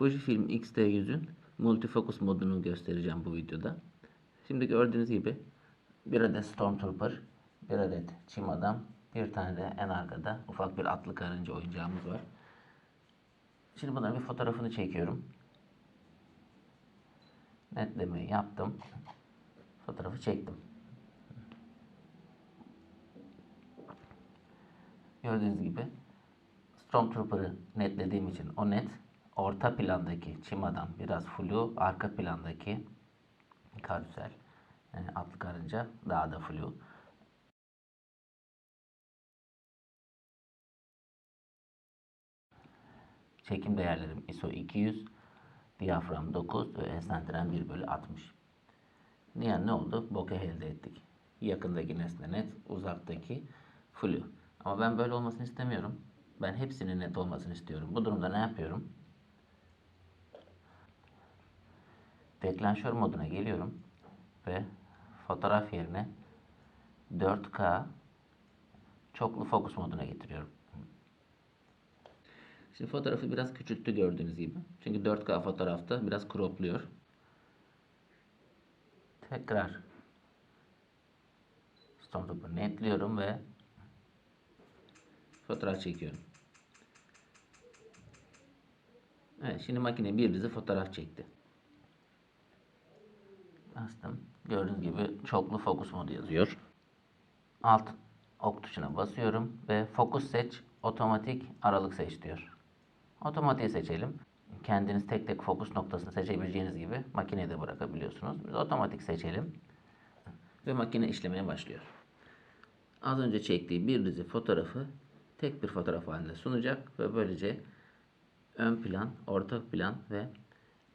Fujifilm X-T100'ün multifokus modunu göstereceğim bu videoda. Şimdi gördüğünüz gibi bir adet Stormtrooper, bir adet çim adam, bir tane de en arkada ufak bir atlı karınca oyuncağımız var. Şimdi bunların bir fotoğrafını çekiyorum. Netlemeyi yaptım. Fotoğrafı çektim. Gördüğünüz gibi Stormtrooper'ı netlediğim için o net orta plandaki çim adam biraz flu, arka plandaki karusel yani atlı karınca daha da flu. Çekim değerlerim ISO 200, diyafram 9 ve ensentren 1 bölü 60. Yani ne oldu? Bokeh elde ettik. Yakındaki nesne net, uzaktaki flu. Ama ben böyle olmasını istemiyorum. Ben hepsinin net olmasını istiyorum. Bu durumda ne yapıyorum? Deklanşör moduna geliyorum ve fotoğraf yerine 4K çoklu fokus moduna getiriyorum. Şimdi fotoğrafı biraz küçülttü gördüğünüz gibi. Çünkü 4K fotoğrafta biraz cropluyor. Tekrar Stormtrooper netliyorum ve fotoğraf çekiyorum. Evet şimdi makine bir dizi fotoğraf çekti. Bastım. Gördüğünüz gibi çoklu fokus modu yazıyor. Alt ok tuşuna basıyorum ve fokus seç, otomatik aralık seç diyor. Otomatiği seçelim. Kendiniz tek tek fokus noktasını seçebileceğiniz gibi makineye de bırakabiliyorsunuz. Biz otomatik seçelim. Ve makine işlemeye başlıyor. Az önce çektiği bir dizi fotoğrafı tek bir fotoğraf halinde sunacak ve böylece ön plan, orta plan ve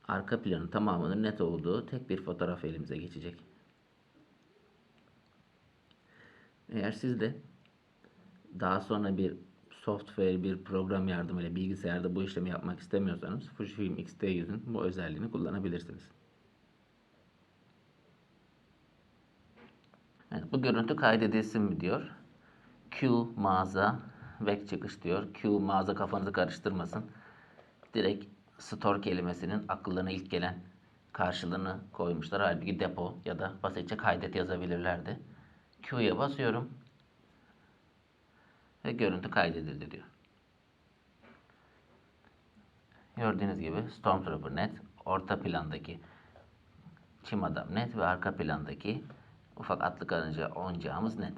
arka planın tamamının net olduğu tek bir fotoğraf elimize geçecek. Eğer siz de daha sonra bir software, bir program yardımıyla bilgisayarda bu işlemi yapmak istemiyorsanız Fujifilm X-T100'ün bu özelliğini kullanabilirsiniz. Evet, bu görüntü kaydedilsin mi diyor. Q mağaza back çıkış diyor. Q mağaza kafanızı karıştırmasın. Direkt store kelimesinin akıllarına ilk gelen karşılığını koymuşlar. Halbuki depo ya da basitçe kaydet yazabilirlerdi. Q'ya basıyorum. Ve görüntü kaydedildi diyor. Gördüğünüz gibi Stormtrooper net, orta plandaki çim adam net ve arka plandaki ufak atlı karınca oyuncağımız net.